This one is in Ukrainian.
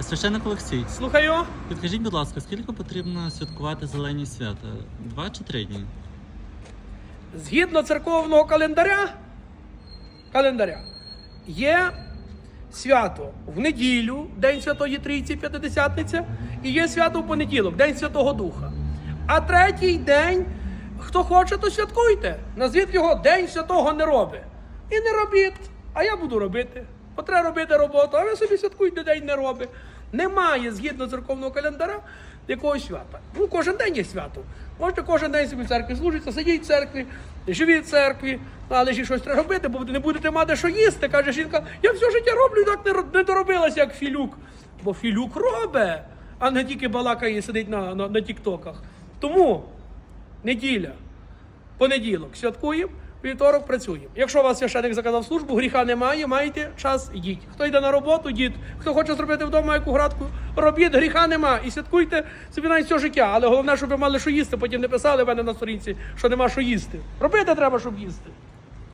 Священник Олексій, Слухаю. підкажіть, будь ласка, скільки потрібно святкувати зелені свята? Два чи три дні? Згідно церковного календаря, календаря є свято в неділю, День Святої Трійці, П'ятидесятниця, і є свято в понеділок, День Святого Духа. А третій день, хто хоче, то святкуйте. Назвіть його День Святого не роби. І не робіть, а я буду робити. Бо треба робити роботу, а ви собі святкуйте День не роби. Немає згідно церковного календаря якогось свята. Ну, кожен день є свято. Можете кожен день собі в церкві служити, сидіть в церкві, живіть в церкві, ну, але ж щось треба робити, бо не будете мати що їсти. Каже жінка, я все життя роблю і так не доробилася, як Філюк. Бо Філюк робить, а не тільки балакає і сидить на, на, на тіктоках. Тому неділя, понеділок святкуємо, вівторок працюємо. Якщо вас священик заказав службу, гріха немає, маєте час, йдіть. Хто йде на роботу, йдіть. Хто хоче зробити вдома яку градку, робіть, гріха нема. І святкуйте собі навіть все життя. Але головне, щоб ви мали що їсти, потім не писали в мене на сторінці, що нема що їсти. Робити треба, щоб їсти.